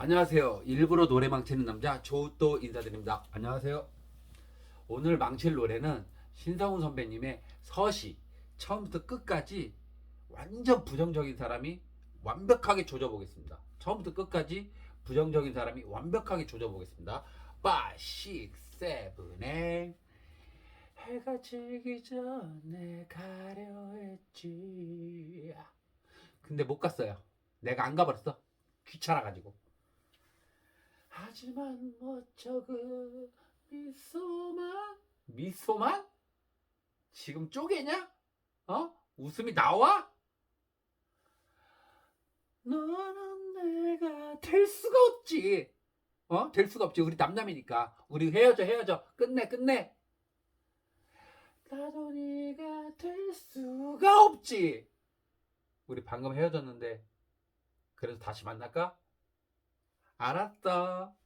안녕하세요. 일부러 노래 망치는 남자 조또 인사드립니다. 안녕하세요. 오늘 망칠 노래는 신성훈 선배님의 서시 처음부터 끝까지 완전 부정적인 사람이 완벽하게 조져보겠습니다. 처음부터 끝까지 부정적인 사람이 완벽하게 조져보겠습니다. 5, 6, 7, 8 해가 지기 전에 가려 했지 근데 못 갔어요. 내가 안 가버렸어. 귀찮아가지고. 하지만 멋져 그 미소만 미소만? 지금 쪼개냐? 어? 웃음이 나와? 너는 내가 될 수가 없지. 어? 될 수가 없지. 우리 남남이니까. 우리 헤어져 헤어져. 끝내 끝내. 나도 네가 될 수가 없지. 우리 방금 헤어졌는데 그래도 다시 만날까? 알았어.